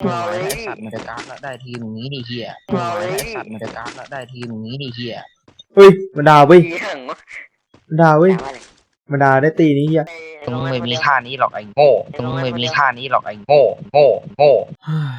ไอ้สัตว์มันจะการ์ดละได้ทีมอย่างนี้นี่เฮียไอ้สัตว์มันจะการ์ดละได้ทีมอย่างนี้นี่เฮียเฮ้ยมันด่าเว้ยเหี้ยงวะมันด่าเว้ยด่าว่าอะไรมันด่าได้ตีนี้เฮียมึงไม่มีท่านี้หรอกไอ้โง่มึงไม่มีท่านี้หรอกไอ้โง่โง่โง่เฮ้ย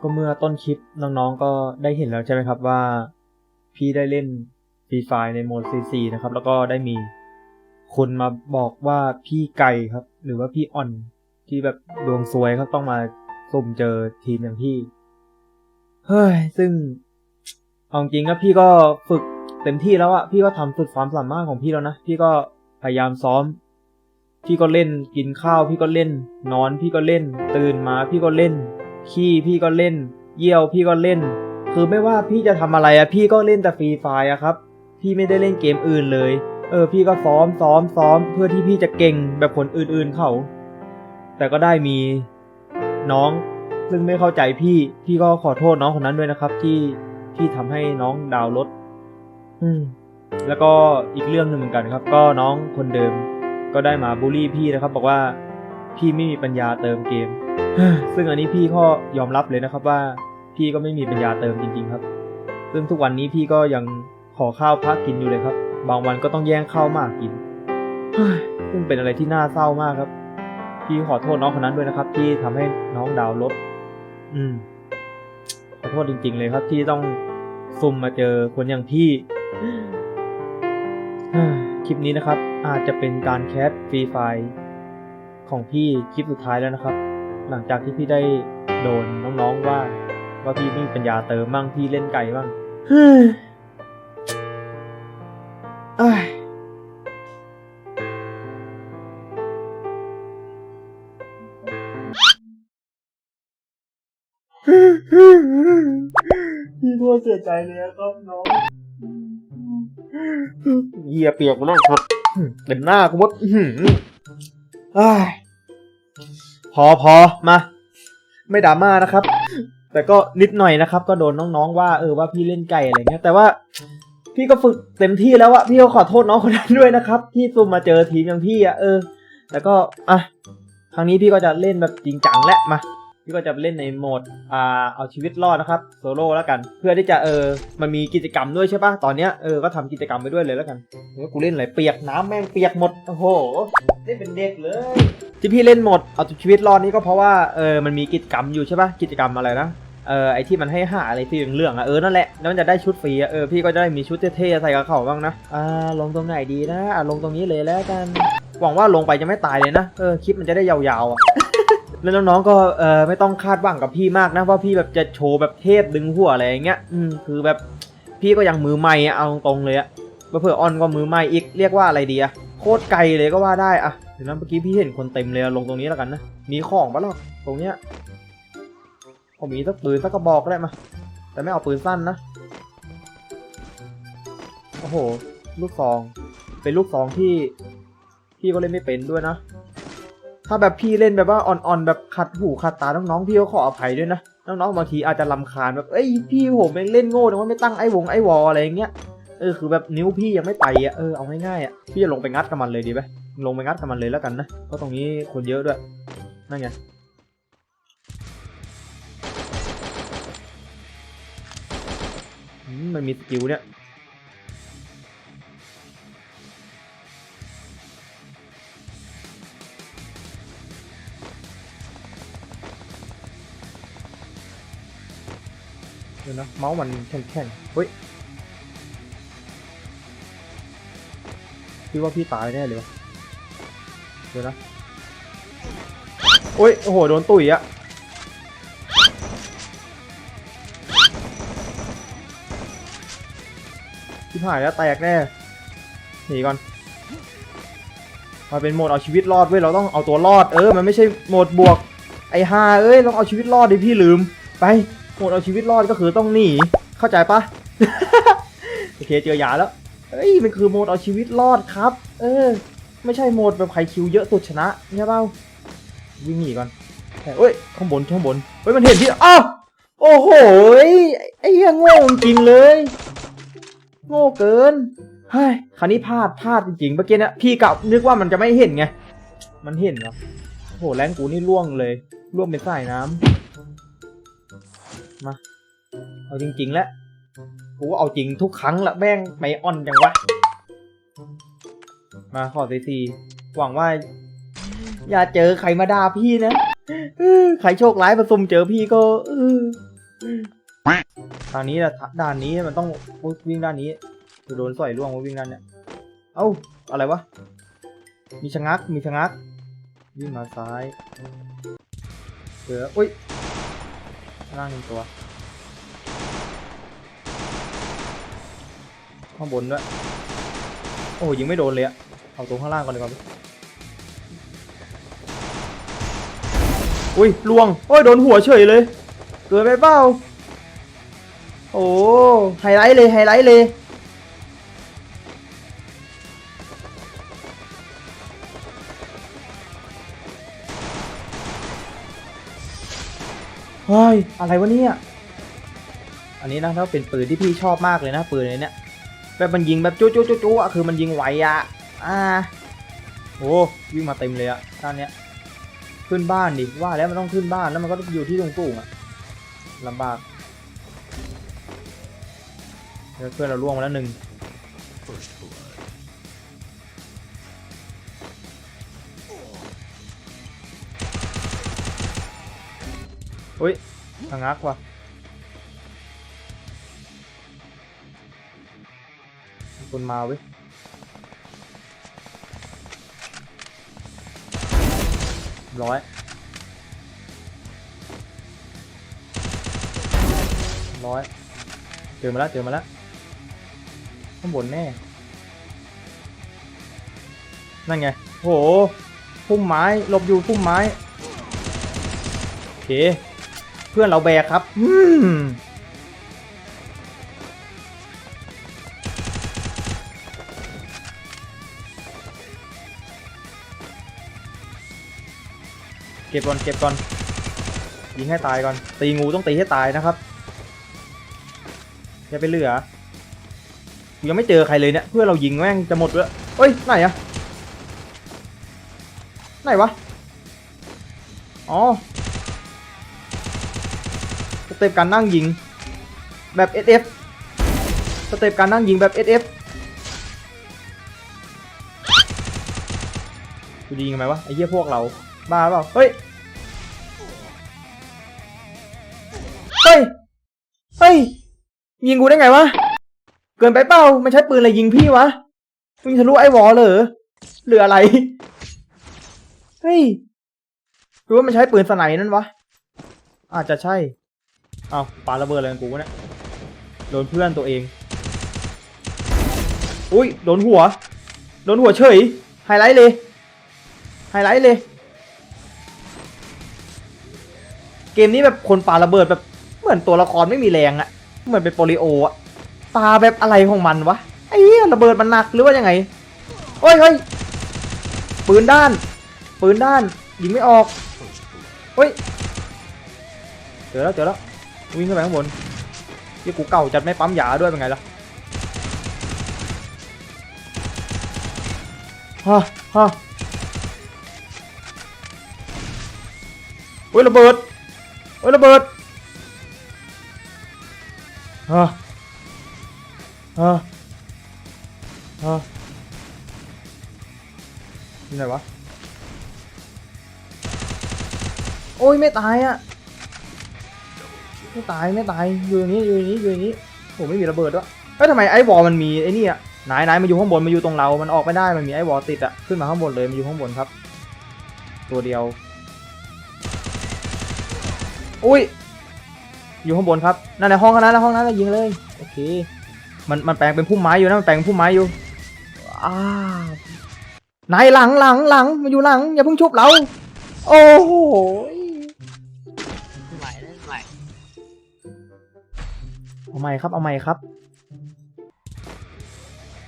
ก็เมื่อต้นคลิปน้องๆก็ได้เห็นแล้วใช่ไหมครับว่า พี่ได้เล่นฟรีไฟในโหมด CC นะครับ แล้วก็ได้มีคนมาบอกว่าพี่ไก่ครับ หรือว่าพี่อ่อน ที่แบบดวงซวยครับต้องมาสุ่มเจอทีมอย่างพี่ เฮ้ย ซึ่งเอาจริงนะพี่ก็ฝึกเต็มที่แล้วอะพี่ก็ทำสุดความสามารถของพี่แล้วนะ พี่ก็พยายามซ้อม พี่ก็เล่นกินข้าว พี่ก็เล่น นอนพี่ก็เล่น ตื่นมา พี่ก็เล่น ขี้พี่ก็เล่น เยี่ยวพี่ก็เล่น คือไม่ว่าพี่จะทำอะไรอะพี่ก็เล่นแต่ฟรีไฟอะครับ พี่ไม่ได้เล่นเกมอื่นเลย เออ พี่ก็ซ้อมซ้อมซ้อมเพื่อที่พี่จะเก่งแบบคนอื่นๆเขา แต่ก็ได้มีน้องซึ่งไม่เข้าใจพี่พี่ก็ขอโทษน้องคนนั้นด้วยนะครับ ที่ที่ทำให้น้องดาวรถอืม แล้วก็อีกเรื่องหนึ่งเหมือนกันครับ ก็น้องคนเดิม ก็ได้มาบูลลี่พี่นะครับ บอกว่าพี่ไม่มีปัญญาเติมเกมซึ่งอันนี้พี่ก็ยอมรับเลยนะครับว่า พี่ก็ไม่มีปัญญาเติมจริง ๆ ครับ ซึ่งทุกวันนี้พี่ก็ยังขอข้าวพักกินอยู่เลยครับ บางวันก็ต้องแย่งข้าวมากกินซึ่งเป็นอะไรที่น่าเศร้ามากครับ พี่ขอโทษน้องคนนั้นด้วยนะครับ ที่ทำให้น้องดาวน์รถอืม ขอโทษจริง ๆ เลยครับ ที่ต้องซุ่มมาเจอคนอย่างพี่เฮ้ยคลิปนี้นะครับ อาจจะเป็นการแคสฟรีไฟของพี่คลิปสุดท้ายแล้วนะครับ หลังจากที่พี่ได้โดนน้องๆว่า ว่าพี่ไม่มีปัญญาเติมบ้างพี่เล่นไก่บ้าง พี่โคตรเสียใจเลยครับน้องเหยียเปียกมาแล้วครับเต็มหน้ากูหมดพอพอมา ไม่ดราม่านะครับ แต่ก็นิดหน่อยนะครับ ก็โดนน้องๆว่าเออว่าพี่เล่นไก่อะไรเงี้ย แต่ว่าพี่ก็ฝึกเต็มที่แล้วอะพี่ก็ขอโทษน้องคนนั้นด้วยนะครับ ที่ซุ่มมาเจอทีมอย่างพี่อะเออ แต่ก็อะครั้งนี้พี่ก็จะเล่นแบบจริงจังและมา พี่ก็จะเล่นในโหมดอ่าเอาชีวิตรอดนะครับโซโล่แล้วกัน เพื่อที่จะเออมันมีกิจกรรมด้วยใช่ปะตอนเนี้ยเออก็ทำกิจกรรมไปด้วยเลยแล้วกันเออกูเล่นอะไรเปียกน้ำแม่งเปียกหมดโอ้โหเล่นเป็นเด็กเลยที่พี่เล่นโหมดเอาชีวิตรอดนี่ก็เพราะว่าเออมันมีกิจกรรมอยู่ใช่ปะกิจกรรมอะไรนะเออไอที่มันให้หาอะไรที่เหลืองอะเออนั่นแหละแล้วมันจะได้ชุดฟรีอะเออพี่ก็จะได้มีชุดเท่ๆใส่กับเขาบ้างนะอ่าลงตรงไหนดีนะอ่าลงตรงนี้เลยแล้วกันหวังว่าลงไปจะไม่ตายเลยนะเออคลิปมันจะได้ยาวๆอะ แล้วน้องๆก็เออไม่ต้องคาดหวังกับพี่มากนะว่าพี่แบบจะโชว์แบบเทพดึงหัวอะไรอย่างเงี้ยอืมคือแบบพี่ก็ยังมือใหม่เอาตรงๆเลยอะเผื่อๆออนก็มือใหม่อีกเรียกว่าอะไรดีอะโคตรไกลเลยก็ว่าได้อะเดี๋ยวนเมื่อกี้พี่เห็นคนเต็มเลยลงตรงนี้แล้วกันนะมีของปะล่ะตรงเนี้ยผมมีสักปืนสักกระบอกก็ได้มา แต่ไม่เอาปืนสั้นนะโอ้โห ลูกซอง เป็นลูกซองที่พี่ก็เล่นไม่เป็นด้วยนะ ถ้าแบบพี่เล่นแบบว่าอ่อนๆแบบขัดหูขัดตาน้องๆพี่ก็ขออภัยด้วยนะน้องๆบางทีอาจจะลำคาญแบบเอ้ยพี่ผมเองเล่นโง่แต่ว่าไม่ตั้งไอ้วงไอ้วออะไรอย่างเงี้ยเออคือแบบนิ้วพี่ยังไม่ไปอะเออเอาง่ายๆอะพี่จะลงไปงัดกับมันเลยดีไหมลงไปงัดกับมันเลยแล้วกันนะเพราะตรงนี้คนเยอะด้วยนั่นไงมันมีสกิลเนี่ย เดี๋ยวนะเมาส์มันแข็งๆเฮ้ยพี่ว่าพี่ตายแน่เลยเดี๋ยวนะโอ้ยโอ้โหโดนตุ๋ยอะพี่หายแล้วแตกแน่หนีก่อนมาเป็นโหมดเอาชีวิตรอดเว้ยเราต้องเอาตัวรอดเออมันไม่ใช่โหมดบวกไอ้ฮาเอ้ยต้องเอาชีวิตรอดดิพี่ลืมไป โหมดเอาชีวิตรอดก็คือต้องหนีเข้าใจปะโอเคเจอยาแล้วเฮ้ยมันคือโหมดเอาชีวิตรอดครับ เออ ไม่ใช่โหมดแบบใครคิวเยอะสุดชนะใช่เปล่าวิ่งหนีก่อนแต่เอ้ยข้างบนข้างบนเฮ้ยมันเห็นที่อ้าวโอ้โหยไอ้เหี้ยโง่จริงเลย โง่เกินเฮ้ยคราวนี้พลาดพลาดจริงๆเมื่อกี้เนะพี่กะนึกว่ามันจะไม่เห็นไง มันเห็นเหรอโหแรงกูนี่ล่วงเลยล่วงเป็นสายน้ำ มา เอาจริงๆแล้วกูเอาจริงทุกครั้งละแม่งไม่อ่อนจังวะ มาขอซีซีหวังว่า อย่าเจอใครมาด่าพี่นะใครโชคร้ายประสมเจอพี่ก็ทางนี้นะด้านนี้มันต้องวิ่งด้านนี้จะโดนสอยล่วงมาวิ่งด้านเนี้ยเอ้าอะไรวะ มีชะงัก มีชะงัก วิ่งมาซ้ายเจออุ้ยข้าง ล่างหนึ่งตัว ข้างบนด้วย โอ้ยิงไม่โดนเลยอะเอาตัวข้างล่างก่อนเลยครับอุ้ยลวง โอ้ยโดนหัวเฉยเลย เกิดไปเปล่า โอ้ไฮไลท์เลยไฮไลท์เลย เฮ้ย อะไรวะเนี่ย อันนี้นะถ้าเป็นปืนที่พี่ชอบมากเลยนะปืนนี้เนี่ยแบบมันยิงแบบจุ๊จุ๊จุ๊จุ๊อะคือมันยิงไวอะอ่าโอ้วิ่งมาเต็มเลยอะด้านเนี้ย ขึ้นบ้านดิว่าแล้วมันต้องขึ้นบ้านแล้วมันก็อยู่ที่ตรงสูงๆอะลำบากเพื่อนเราล่วงมาแล้วหนึ่ง อุ้ยทางงักว่ะคนมาเว้ยร้อยร้อยเจอมาแล้วเจอมาแล้วข้างบนแน่ นั่นไง โหพุ่มไม้หลบอยู่พุ่มไม้ โอเค พื่อนเราแบกครับอืมเก็บก่อนเก็บก่อนยิงให้ตายก่อน ตีงูต้องตีให้ตายนะครับอย่าไปเหลือกูยังไม่เจอใครเลยเนี่ยเพื่อนเรายิงแม่งจะหมดแล้วเฮ้ยไหนอะไหนวะอ๋อ เต็ปการนั่งยิงแบบ SF สเต็ปการนั่งยิงแบบ SF กูยิงทำไมวะไอ้เหี้ยพวกเราบ้าเปล่าเฮ้ยเฮ้ยเฮ้ยยิงกูได้ไงวะเกินไปเปล่ามันใช้ปืนอะไรยิงพี่วะมึงทะลุไอ้วอลเหรอหรืออะไรเฮ้ยหรือว่ามันใช้ปืนสไนนั่นวะอาจจะใช่ เอาปาระเบิดอะไรของกูเนี่ยโดนเพื่อนตัวเอง อุ้ยโดนหัว โดนหัวเฉย ไฮไลท์เลย ไฮไลท์เลย เกมนี้แบบคนปาระเบิดแบบเหมือนตัวละครไม่มีแรงอะเหมือนเป็นโปลิโออะปาแบบอะไรของมันวะ ไอ้เหี้ยระเบิดมันหนักหรือว่ายังไง โอ้ยเฮ้ยปืนด้าน ปืนด้านยิงไม่ออกเฮ้ยเจอแล้วเจอแล้ว วิ่งขึ้นไปข้างบนที่กูเก่าจัดไม่ปั๊มหยาด้วยเป็นไงล่ะฮะฮะโอ้ยระเบิดโอ้ยระเบิดฮะฮะฮะที่ไหนวะโอ้ยไม่ตายอะ ไม่ตายไม่ตายอยู่อย่างนี้อยู่อย่างนี้อยู่อย่างนี้ผมไม่มีระเบิดด้วยเอ้ยทำไมไอ้วอลมันมีไอ้นี่อะไหนไหนมาอยู่ข้างบนมาอยู่ตรงเรา มันออกไม่ได้มันมีไอ้วอลติดอะขึ้นมาข้างบนเลยมาอยู่ข้างบนครับ ตัวเดียว อุ้ยอยู่ข้างบนครับนั่นในห้องนั้นแล้วห้องนั้นแล้วยิงเลยโอเค มันมันแปลงเป็นพุ่มไม้อยู่นะมันแปลงเป็นพุ่มไม้อยู่อ้าวไหนหลังหลังหลังมาอยู่หลังอย่าเพิ่งชุบเรา โอ้โหไห เอาใหม่ครับ เอาใหม่ครับ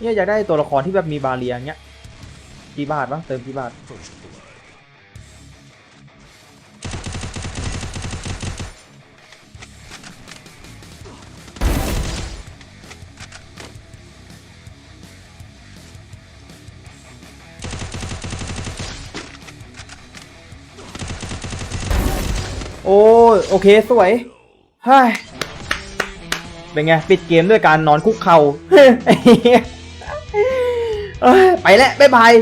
เนี่ยอยากได้ตัวละครที่แบบมีบาเรียเงี้ยกี่บาทวะเติมกี่บาทโอ้โอเค สวยเฮ้ย เป็นไงปิดเกมด้วยการนอนคุกเข่าไปแล้วบ๊ายบาย